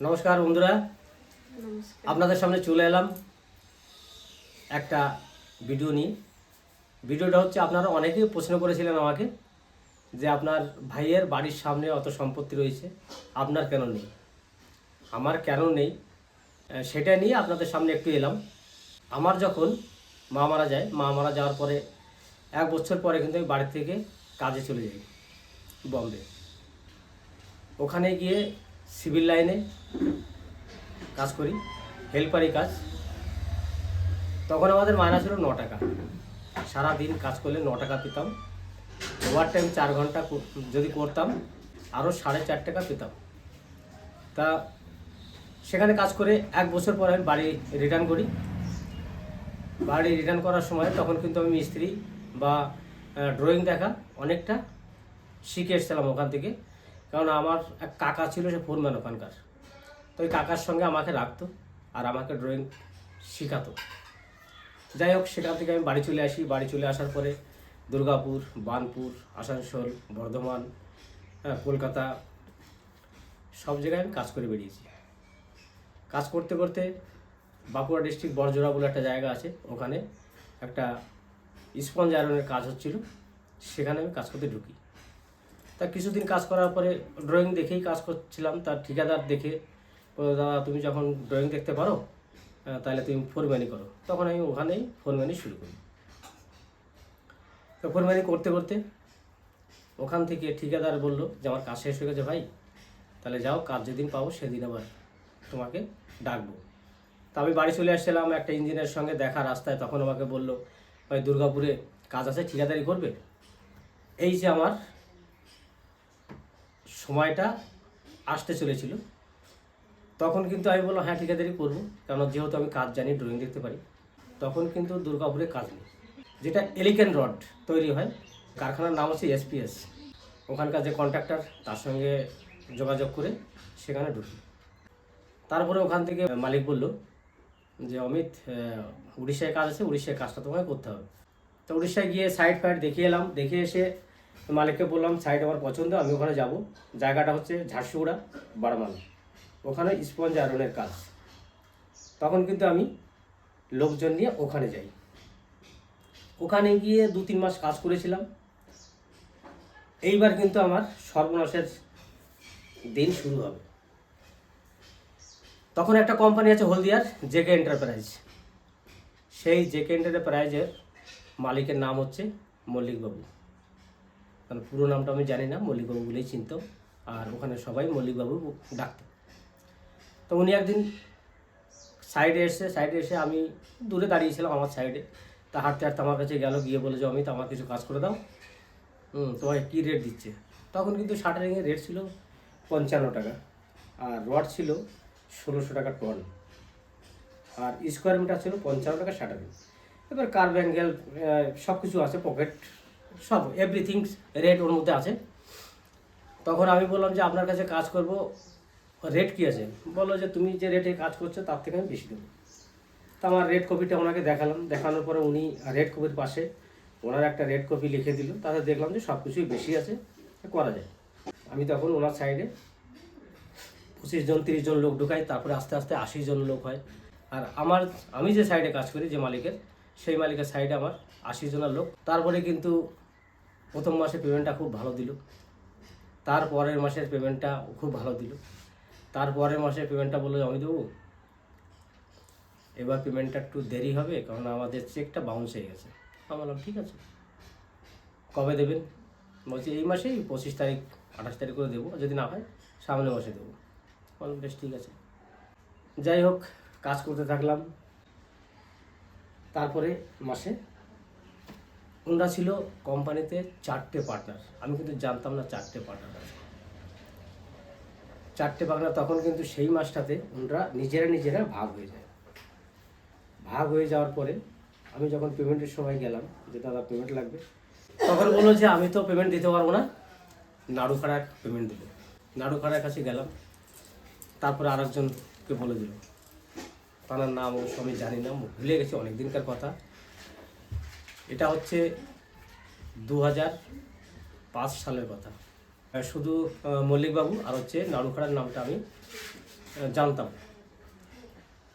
নমস্কার বন্ধুরা। আপনাদের সামনে চলে এলাম একটা ভিডিও নিয়ে। ভিডিওটা হচ্ছে আপনারা অনেকেই প্রশ্ন করেছিলেন আমাকে যে আপনার ভাইয়ের বাড়ির সামনে অত সম্পত্তি রয়েছে আপনার কেন নেই? আমার কেন নেই? সেটা নিয়ে আপনাদের সামনে একটু এলাম। আমার যখন মা মারা যায় মা মারা যাওয়ার পরে এক বছর পরে কিন্তু আমি বাড়ি থেকে কাজে চলে যাই বম্বে। ওখানে গিয়ে সিভিল লাইনে কাজ করি, হেল্পারি কাজ। তখন আমাদের মায়না ছিল ন টাকা। সারাদিন কাজ করলে ন টাকা পেতাম। ওভার টাইম চার ঘণ্টা যদি করতাম আরও সাড়ে চার টাকা পেতাম। তা সেখানে কাজ করে এক বছর পর আমি বাড়ি রিটার্ন করি। বাড়ি রিটার্ন করার সময় তখন কিন্তু আমি মিস্ত্রি বা ড্রয়িং দেখা অনেকটা শিখে এসেছিলাম ওখান থেকে। কারণ আমার এক কাকা ছিল সে ফোরম্যান ওখানকার। তো ওই কাকার সঙ্গে আমাকে রাখতো আর আমাকে ড্রয়িং শেখাতো। যাই হোক সেখান থেকে আমি বাড়ি চলে আসি। বাড়ি চলে আসার পরে দুর্গাপুর বানপুর আসানসোল বর্ধমান হ্যাঁ, কলকাতা সব জায়গায় আমি কাজ করে বেরিয়েছি। কাজ করতে করতে বাঁকুড়া ডিস্ট্রিক্ট বরজোড়া বলে একটা জায়গা আছে ওখানে একটা স্পঞ্জ আয়রনের কাজ হচ্ছিল। সেখানে আমি কাজ করতে ঢুকি। তা কিছুদিন কাজ করার পরে ড্রয়িং দেখেই কাজ করছিলাম, তার ঠিকাদার দেখে দাদা, তুমি যখন ড্রয়িং দেখতে পারো তাহলে তুমি ফোরম্যানি করো। তখন আমি ওখানেই ফোরম্যানি শুরু করি। তো ফোরম্যানি করতে করতে ওখান থেকে ঠিকাদার বলল যে, আমার কাজ শেষ হয়ে গেছে ভাই, তাহলে যাও, কাজ যেদিন পাবো সেদিন আবার তোমাকে ডাকবো। তা আমি বাড়ি চলে আসছিলাম, একটা ইঞ্জিনিয়ারের সঙ্গে দেখা রাস্তায়, তখন আমাকে বলল, ভাই, দুর্গাপুরে কাজ আছে, ঠিকাদারি করবে? এই যে আমার সময়টা আসতে চলেছিল। তখন কিন্তু আমি বললাম হ্যাঁ ঠিকাদারি করব। কেন যেহেতু আমি কাজ জানি ড্রয়িং দেখতে পারি। তখন কিন্তু দুর্গাপুরে কাজ নেই। যেটা এলিকেন রড তৈরি হয়, কারখানার নাম হচ্ছে এসপিএস ওখানকার যে কন্ট্রাক্টর তার সঙ্গে যোগাযোগ করে সেখানে ঢুকি। তারপরে ওখান থেকে মালিক বলল যে, অমিত উড়িষ্যায় কাজ আছে, উড়িষ্যায় কাজটা তোমাকে করতে হবে। তো উড়িষ্যায় গিয়ে সাইড ফাইড দেখিয়ে এলাম। দেখে এসে মালিককে বললাম সাইড আমার পছন্দ, আমি ওখানে যাব। জায়গাটা হচ্ছে ঝারসুগুড়া বারমান ওখানে স্পঞ্জ আয়রনের কাজ। তখন কিন্তু আমি লোকজন নিয়ে ওখানে যাই। ওখানে গিয়ে দু তিন মাস কাজ করেছিলাম। এইবার কিন্তু আমার সর্বনাশের দিন শুরু হবে। তখন একটা কোম্পানি আছে হলদিয়ার, জেকে এন্টারপ্রাইজ। সেই জেকে এন্টারপ্রাইজের মালিকের নাম হচ্ছে মল্লিকবাবু। কারণ পুরো নামটা আমি জানি না মল্লিকবাবু বলেই চিনত, আর ওখানে সবাই মল্লিকবাবু ডাকত তো উনি একদিন সাইডে এসে সাইডে এসে আমি দূরে দাঁড়িয়েছিলাম আমার সাইডে, তা হাঁটতে হাঁটতে আমার কাছে গেল, গিয়ে বলে যে আমি তো আমার কিছু কাজ করে দাও। হুম, তোমাকে কী রেট দিচ্ছে? তখন কিন্তু শাটারিংয়ের রেট ছিল পঞ্চান্ন টাকা, আর রড ছিল ষোলোশো টাকা টন, আর স্কোয়ার মিটার ছিল পঞ্চান্ন টাকা শাটারিং এবার কার ব্যাঙ্গেল সব কিছু আছে পকেট সব এভরিথিং রেট ওর মধ্যে আছে। তখন আমি বললাম যে, আপনার কাছে কাজ করব রেট কী আছে? বলল যে, তুমি যে রেটে কাজ করছ, তার থেকে আমি বেশি দেবো। তা আমার রেড কপিটা ওনাকে দেখালাম। দেখানোর পরে উনি রেড কপির পাশে ওনার একটা রেড কপি লিখে দিল। তাতে দেখলাম যে সব কিছুই বেশি আছে করা যায়। আমি তখন ওনার সাইডে পঁচিশ জন, তিরিশ জন লোক ঢুকাই, তারপরে আস্তে আস্তে আশি জন লোক হয়। আর আমার, আমি যে সাইডে কাজ করি যে মালিকের, সেই মালিকের সাইডে আমার আশি জনের লোক। তারপরে কিন্তু প্রথম মাসে পেমেন্টটা খুব ভালো দিল। তার পরের মাসের পেমেন্টটা খুব ভালো দিল। তার পরের মাসের পেমেন্টটা বলল আমি দেবো এবার পেমেন্টটা একটু দেরি হবে, কারণ আমাদের চেকটা বাউন্স হয়ে গেছে। আমি বললাম, ঠিক আছে। কবে দেবেন? বলছি, এই মাসেই পঁচিশ তারিখ, আঠাশ তারিখ করে দেবো। যদি না হয়, সামনের মাসে দেবো। বললাম, বেশ, ঠিক আছে। যাই হোক, কাজ করতে থাকলাম। তারপরে মাসে ওনারা ছিল কোম্পানিতে চারটে পার্টনার আমি কিন্তু জানতাম না চারটে পার্টনার চারটে পার্টনার তখন কিন্তু সেই মাসটাতে ওনারা নিজেরা নিজেরা ভাগ হয়ে যায়। ভাগ হয়ে যাওয়ার পরে আমি যখন পেমেন্টের সময় গেলাম যে, দাদা পেমেন্ট লাগবে? তখন বলল যে, আমি তো পেমেন্ট দিতে পারব না। নাড়ুখাড়ার পেমেন্ট দেবো নাড়ুখাড়ার কাছে গেলাম। তারপরে আরেকজনকে বলে দিল। তার নাম অবশ্য আমি জানি না ভুলে গেছি অনেক দিনকার কথা। এটা হচ্ছে দু হাজার পাঁচ সালের কথা। শুধু মল্লিকবাবু আর হচ্ছে নাড়ুখাড়ার নামটা আমি জানতাম।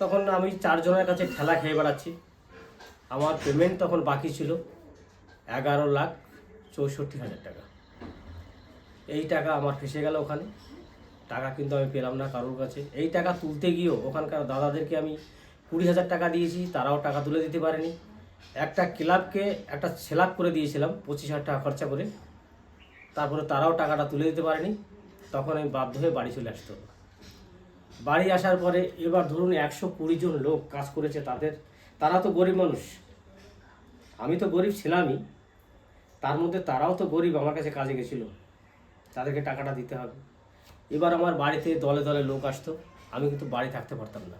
তখন আমি চারজনের কাছে ঠেলা খেয়ে বেড়াচ্ছি। আমার পেমেন্ট তখন বাকি ছিল এগারো লাখ চৌষট্টি হাজার টাকা। এই টাকা আমার ফেসে গেল ওখানে। টাকা কিন্তু আমি পেলাম না কারোর কাছে। এই টাকা তুলতে গিয়েও ওখানকার দাদাদেরকে আমি কুড়ি হাজার টাকা দিয়েছি, তারাও টাকা তুলে দিতে পারেনি। একটা ক্লাবকে একটা সেলাপ করে দিয়েছিলাম, পঁচিশ হাজার টাকা খরচা করে। তারপরে তারাও টাকাটা তুলে দিতে পারেনি। তখন আমি বাধ্য হয়ে বাড়ি চলে আসতে বাড়ি আসার পরে এবার ধরুন একশো কুড়ি জন লোক কাজ করেছে তাদের, তারা তো গরিব মানুষ। আমি তো গরিব ছিলামই। তার মধ্যে তারাও তো গরিব, আমার কাছে কাজে গেছিল। তাদেরকে টাকাটা দিতে হবে। এবার আমার বাড়িতে দলে দলে লোক আসতো। আমি কিন্তু বাড়ি থাকতে পারতাম না।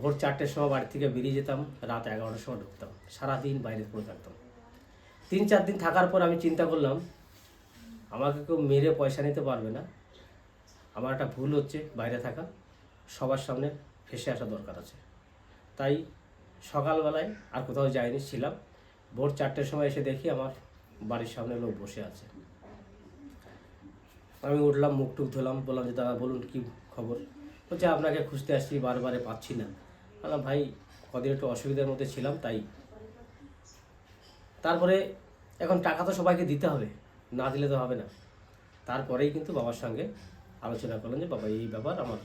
ভোর চারটের সময় বাড়ি থেকে বেরিয়ে যেতাম, রাত এগারোটার সময় ঢুকতাম, সারাদিন বাইরে পড়ে থাকতাম। তিন চার দিন থাকার পর আমি চিন্তা করলাম, আমাকে কেউ মেরে পয়সা নিতে পারবে না। আমার একটা ভুল হচ্ছে বাইরে থাকা, সবার সামনে ফেসে আসা দরকার আছে। তাই সকালবেলায় আর কোথাও যাইনি, ছিলাম। ভোর চারটের সময় এসে দেখি আমার বাড়ির সামনে লোক বসে আছে। আমি উঠলাম, মুখ টুক ধুলাম, বললাম যে, দাদা, বলুন কি খবর? বলছে, আপনাকে খুঁজতে আসছি, বারবারে পাচ্ছি না। বললাম ভাই, কদিন একটু অসুবিধার মধ্যে ছিলাম, তাই। তারপরে এখন টাকা তো সবাইকে দিতে হবে, না দিলে তো হবে না। তারপরেই কিন্তু বাবার সঙ্গে আলোচনা করলাম যে, বাবা, এই ব্যাপার আমার।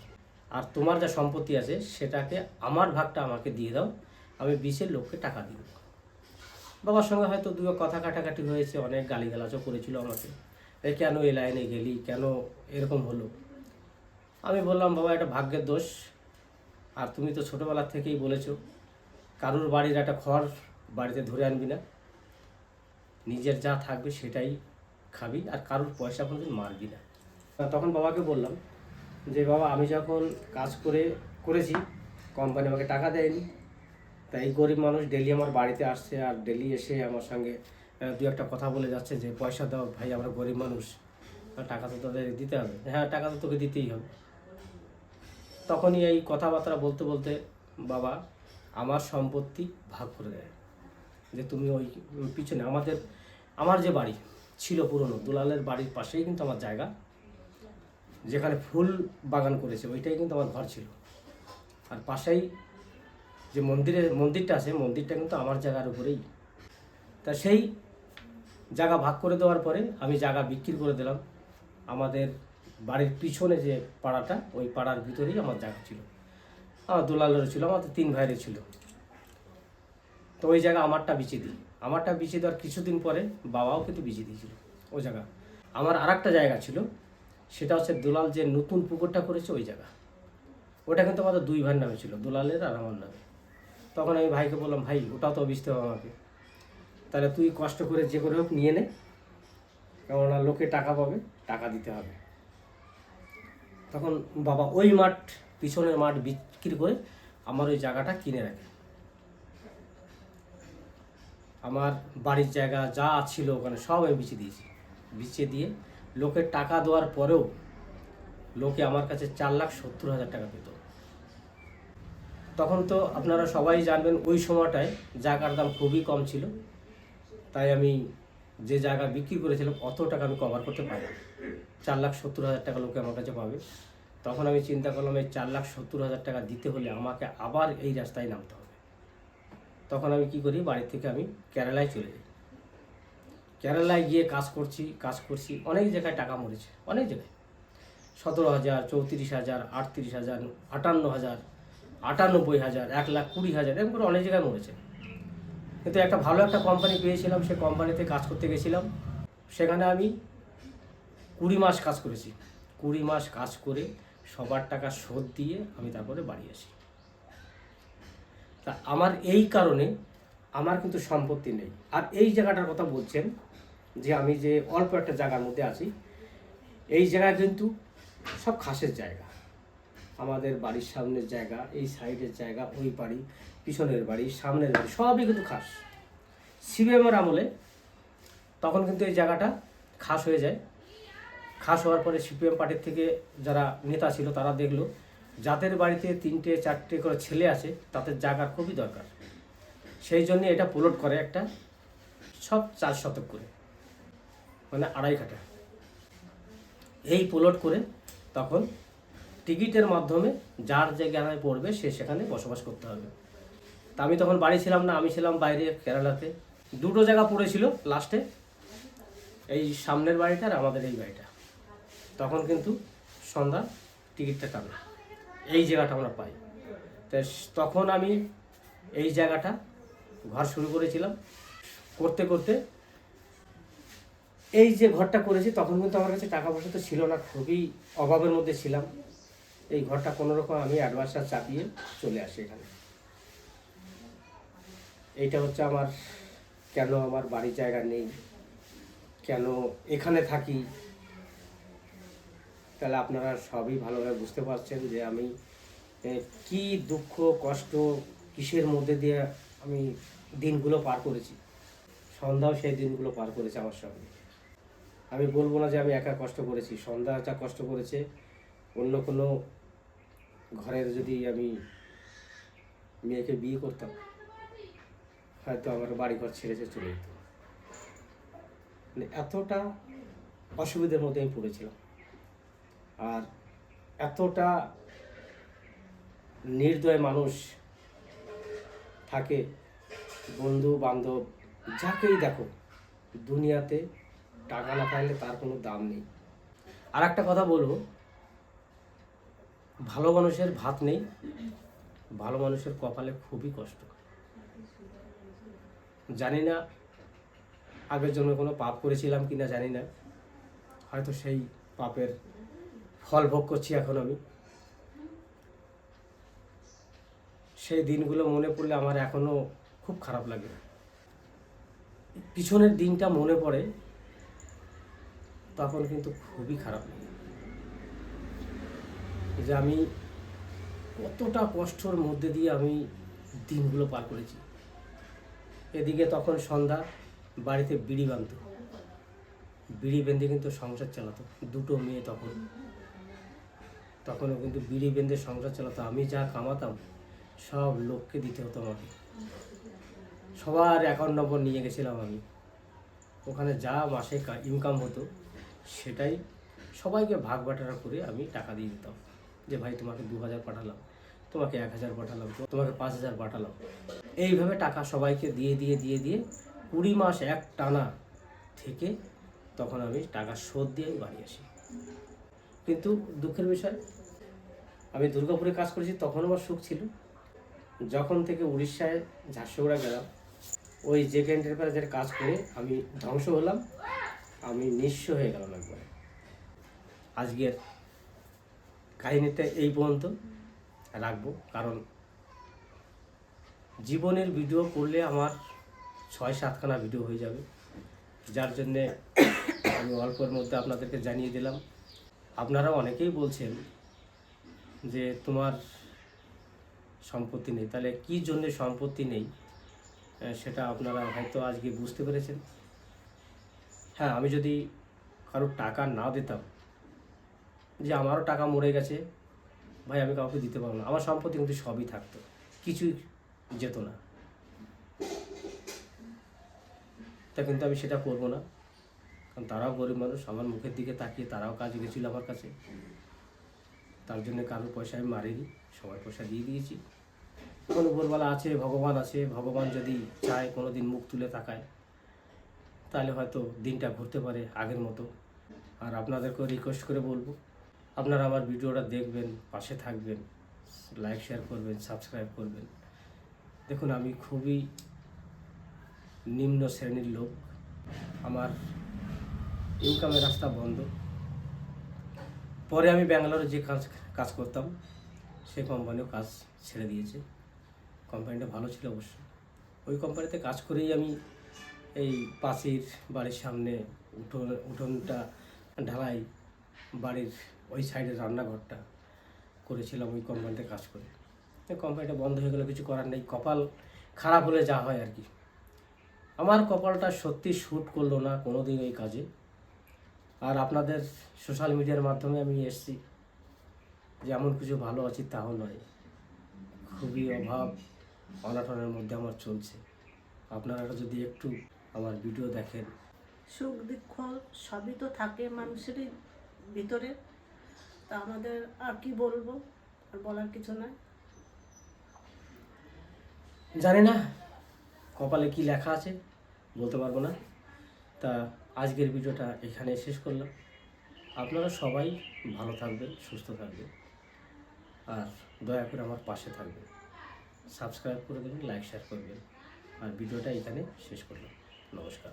আর তোমার যা সম্পত্তি আছে, সেটাকে আমার ভাগটা আমাকে দিয়ে দাও, আমি বিশের লোককে টাকা দিব। বাবার সঙ্গে হয়তো দু কথা কাটাকাটি হয়েছে, অনেক গালিগালাজও করেছিল আমাকে। এই কেন এই লাইনে গেলি? কেন এরকম হলো? আমি বললাম, বাবা, এটা ভাগ্যের দোষ। আর তুমি তো ছোটোবেলার থেকেই বলেছ, কারুর বাড়ির একটা খড় বাড়িতে ধরে আনবি না। নিজের যা থাকবে সেটাই খাবি আর কারুর পয়সা কোনোদিন মারবি না। তখন বাবাকে বললাম যে, বাবা, আমি যখন কাজ করে, করেছি কোম্পানি আমাকে টাকা দেয়নি, তাই গরিব মানুষ ডেলি আমার বাড়িতে আসছে আর ডেলি এসে আমার সঙ্গে দু একটা কথা বলে যাচ্ছে যে, পয়সা দাও, ভাই, আমরা গরিব মানুষ টাকা তো তাদের দিতে হবে। হ্যাঁ টাকা তো তোকে দিতেই হবে। তখনই এই কথাবার্তা বলতে বলতে বাবা আমার সম্পত্তি ভাগ করে দেয়। যে তুমি ওই পিছনে আমাদের, আমার যে বাড়ি ছিল পুরনো, দুলালের বাড়ির পাশেই কিন্তু আমার জায়গা, যেখানে ফুল বাগান করেছে, ওইটাই কিন্তু আমার ঘর ছিল। আর পাশেই যে মন্দিরের, মন্দিরটা আছে, মন্দিরটা কিন্তু আমার জায়গার উপরেই। তা সেই জায়গা ভাগ করে দেওয়ার পরে আমি জায়গা বিক্রি করে দিলাম। আমাদের বাড়ির পিছনে যে পাড়াটা, ওই পাড়ার ভিতরেই আমার জায়গা ছিল। আমার দুলালের ছিল, আমাদের তিন ভাইয়ের ছিল। তো ওই জায়গা আমারটা বিচে দিই। আমারটা বিচে দেওয়ার কিছুদিন পরে বাবাও কিন্তু বিচে দিয়েছিল ওই জায়গা। আমার আর জায়গা ছিল, সেটা হচ্ছে দুলাল যে নতুন পুকুরটা করেছে ওই জায়গা। ওটা কিন্তু আমাদের দুই ভাইয়ের নামে ছিল, দুলালের আর আমার নামে। তখন আমি ভাইকে বললাম, ভাই, ওটাও তো বিচতে হবে আমাকে। তাহলে তুই কষ্ট করে যে করে হোক নিয়ে নে। কেননা লোকে টাকা পাবে, টাকা দিতে হবে। তখন বাবা ওই মাঠ, পিছনের মাঠ বিক্রি করে আমার ওই জায়গাটা কিনে রাখে। আমার বাড়ির জায়গা যা ছিল ওখানে সব আমি বিছিয়ে দিয়েছি। বিছিয়ে দিয়ে লোকের টাকা দেওয়ার পরেও লোকে আমার কাছে চার লাখ সত্তর হাজার টাকা পেত। তখন তো আপনারা সবাই জানবেন ওই সময়টায় জায়গার দাম খুবই কম ছিল। তাই আমি যে জায়গা বিক্রি করেছিলাম অত টাকা আমি কভার করতে পারি চার লাখ সত্তর হাজার টাকা লোকে আমার কাছে পাবে। তখন আমি চিন্তা করলাম, এই চার লাখ সত্তর হাজার টাকা দিতে হলে আমাকে আবার এই রাস্তায় নামতে হবে। তখন আমি কি করি, বাড়ি থেকে আমি কেরালায় চলে যাই। কেরালায় গিয়ে কাজ করছি কাজ করছি, অনেক জায়গায় টাকা মরেছে, অনেক জায়গায়। সতেরো হাজার, চৌত্রিশ হাজার, আটত্রিশ হাজার, আটান্ন হাজার, আটানব্বই হাজার, এক লাখ কুড়ি হাজার, এরকম করে অনেক জায়গায় মরেছে। কিন্তু একটা ভালো একটা কোম্পানি পেয়েছিলাম, সে কোম্পানিতে কাজ করতে গেছিলাম। সেখানে আমি কুড়ি মাস কাজ করেছি। কুড়ি মাস কাজ করে সবার টাকা শোধ দিয়ে আমি তারপরে বাড়ি আসি। তা আমার এই কারণে আমার কিন্তু সম্পত্তি নেই। আর এই জায়গাটার কথা বলছেন যে আমি যে অল্প একটা জায়গার মধ্যে আছি, এই জায়গা কিন্তু সব খাসের জায়গা। আমাদের বাড়ির সামনের জায়গা, এই সাইডের জায়গা, ওই বাড়ি, পিছনের বাড়ি, সামনের বাড়ি, সবই কিন্তু খাস। সিবিএমের আমলে তখন কিন্তু এই জায়গাটা খাস হয়ে যায়। খাস হওয়ার পরে সিপিএম পার্টির থেকে যারা নেতা ছিল তারা দেখল, যাদের বাড়িতে তিনটে, চারটে করে ছেলে আছে, তাদের জায়গার খুবই দরকার। সেই জন্য এটা প্লট করে একটা সব চার শতক করে মানে আড়াই কাঠা। এই প্লট করে তখন টিকিটের মাধ্যমে যার জায়গায় পড়বে সে সেখানে বসবাস করতে হবে। তা আমি তখন বাড়ি ছিলাম না, আমি ছিলাম বাইরে কেরালাতে। দুটো জায়গা পড়েছিল লাস্টে, এই সামনের বাড়িটা আর আমাদের এই বাড়িটা। তখন কিন্তু সন্ধ্যা টিকিটটা কাটে এই জায়গাটা আমরা পাই। তো তখন আমি এই জায়গাটা ঘর শুরু করেছিলাম। করতে করতে এই যে ঘরটা করেছি, তখন কিন্তু আমার কাছে টাকা পয়সা তো ছিল না, খুবই অভাবের মধ্যে ছিলাম। এই ঘরটা কোনো রকম আমি অ্যাডভান্সটা চাপিয়ে চলে আসি এখানে। এইটা হচ্ছে আমার, কেন আমার বাড়ির জায়গা নেই? কেন এখানে থাকি? তাহলে আপনারা সবই ভালোভাবে বুঝতে পারছেন যে আমি কি দুঃখ, কষ্ট কিসের মধ্যে দিয়ে আমি দিনগুলো পার করেছি। সন্ধ্যাও সেই দিনগুলো পার করেছে আমার সঙ্গে। আমি বলব না যে আমি একা কষ্ট করেছি, সন্ধ্যা যা কষ্ট করেছে, অন্য কোনো ঘরের যদি আমি মেয়েকে বিয়ে করতাম, হয়তো আমার বাড়িঘর ছেড়ে সে চলে যেত। মানে এতটা অসুবিধার মধ্যে আমি পড়েছিলাম। আর এতটা নির্দয় মানুষ থাকে বন্ধু বান্ধব যাকেই দেখো, দুনিয়াতে টাকা না থাকলে তার কোনো দাম নেই। আর একটা কথা বলব, ভালো মানুষের ভাত নেই, ভালো মানুষের কপালে খুবই কষ্ট। জানি না আগের জন্য কোনো পাপ করেছিলাম কিনা জানি না, হয়তো সেই পাপের ফল ভোগ করছি এখন আমি। সেই দিনগুলো মনে পড়লে আমার এখনও খুব খারাপ লাগে। পিছনের দিনটা মনে পড়ে, তখন কিন্তু খুবই খারাপ লাগে। যে আমি কতটা কষ্টর মধ্যে দিয়ে আমি দিনগুলো পার করেছি। এদিকে তখন সন্ধ্যা, বাড়িতে বিড়ি বাঁধত। বিড়ি বেঁধে কিন্তু সংসার চালাতো। দুটো মেয়ে তখন। তখনও কিন্তু বিড়ি বেঁধে সংসার চালাতো, আমি যা কামাতাম, সব লোককে দিতে হতো আমাকে। সবার অ্যাকাউন্ট নম্বর নিয়ে গেছিলাম আমি। ওখানে যা মাসে ইনকাম হতো, সেটাই সবাইকে ভাগ বাটারা করে আমি টাকা দিয়ে দিতাম। যে ভাই, তোমাকে দু হাজার পাঠালাম, তোমাকে এক হাজার পাঠালাম, তোমাকে পাঁচ হাজার পাঠালাম। এইভাবে টাকা সবাইকে দিয়ে দিয়ে দিয়ে দিয়ে কুড়ি মাস এক টানা থেকে তখন আমি টাকা শোধ দিয়ে বাড়ি আসি। কিন্তু দুঃখের বিষয়, আমি দুর্গাপুরে কাজ করেছি তখন আমার সুখ ছিল। যখন থেকে উড়িষ্যায় ঝারসুগুড়া গেলাম, ওই যে এন্টারপ্রাইজের কাজ করে আমি ধ্বংস হলাম। আমি নিঃস্ব হয়ে গেলাম একবারে। আজকের কাহিনীটা এই পর্যন্ত রাখব, কারণ জীবনের ভিডিও করলে আমার ছয় সাতখানা ভিডিও হয়ে যাবে। যার জন্যে আমি অল্পের মধ্যে আপনাদেরকে জানিয়ে দিলাম। আপনারা অনেকেই বলছেন যে তোমার সম্পত্তি নেই। তাহলে কী জন্যে সম্পত্তি নেই? সেটা আপনারা হয়তো আজকে বুঝতে পেরেছেন। হ্যাঁ আমি যদি কারোর টাকা না দিতাম, যে আমারও টাকা মরে গেছে, ভাই, আমি কাউকে দিতে পারব না। আমার সম্পত্তি কিন্তু সবই থাকতো, কিছুই যেত না। তা কিন্তু আমি সেটা করব না। কারণ তারাও গরিব মানুষ, আমার মুখের দিকে তাকিয়ে তারাও কাজ গেছিল আমার কাছে। তার জন্য কারোর পয়সা আমি মারিনি, সবার পয়সা দিয়ে দিয়েছি। এখন উপরবেলা আছে, ভগবান আছে, ভগবান যদি চায় কোনো দিন মুখ তুলে তাকায়, তাহলে হয়তো দিনটা ঘুরতে পারে আগের মতো। আর আপনাদেরকেও রিকোয়েস্ট করে বলব, আপনারা আমার ভিডিওটা দেখবেন, পাশে থাকবেন লাইক শেয়ার করবেন সাবস্ক্রাইব করবেন। দেখুন, আমি খুবই নিম্ন শ্রেণির লোক। আমার ইনকামের রাস্তা বন্ধ। পরে আমি ব্যাঙ্গালোরে যে কাজ কাজ করতাম, সেই কোম্পানিও কাজ ছেড়ে দিয়েছে। কোম্পানিটা ভালো ছিল অবশ্য। ওই কোম্পানিতে কাজ করেই আমি এই পাশের বাড়ির সামনে উঠোন, উঠোনটা ঢালাই বাড়ির ওই সাইডের রান্নাঘরটা করেছিলাম ওই কোম্পানিতে কাজ করে। কোম্পানিটা বন্ধ হয়ে গেলো কিছু করার নেই। কপাল খারাপ হলে যা হয় আর কি। আমার কপালটা সত্যি শ্যুট করল না কোনো দিন ওই কাজে। আর আপনাদের সোশ্যাল মিডিয়ার মাধ্যমে আমি এসেছি। যে এমন কিছু ভালো আছি তাও নয়। খুবই অভাব অনাটনের মধ্যে আমার চলছে। আপনারা যদি একটু আমার ভিডিও দেখেন। সুখ দুঃখ সবই তো থাকে মানুষেরই ভিতরে। তা আমাদের আর কি বলব? আর বলার কিছু নাই। জানি না কপালে কি লেখা আছে বলতে পারব না। তা আজকের ভিডিওটা এখানে শেষ করলাম। আপনারা সবাই ভালো থাকবেন, সুস্থ থাকবেন আর দয়া করে আমার পাশে থাকবেন। সাবস্ক্রাইব করে দেবেন, লাইক শেয়ার করবেন। আর ভিডিওটা এখানে শেষ করলাম। নমস্কার।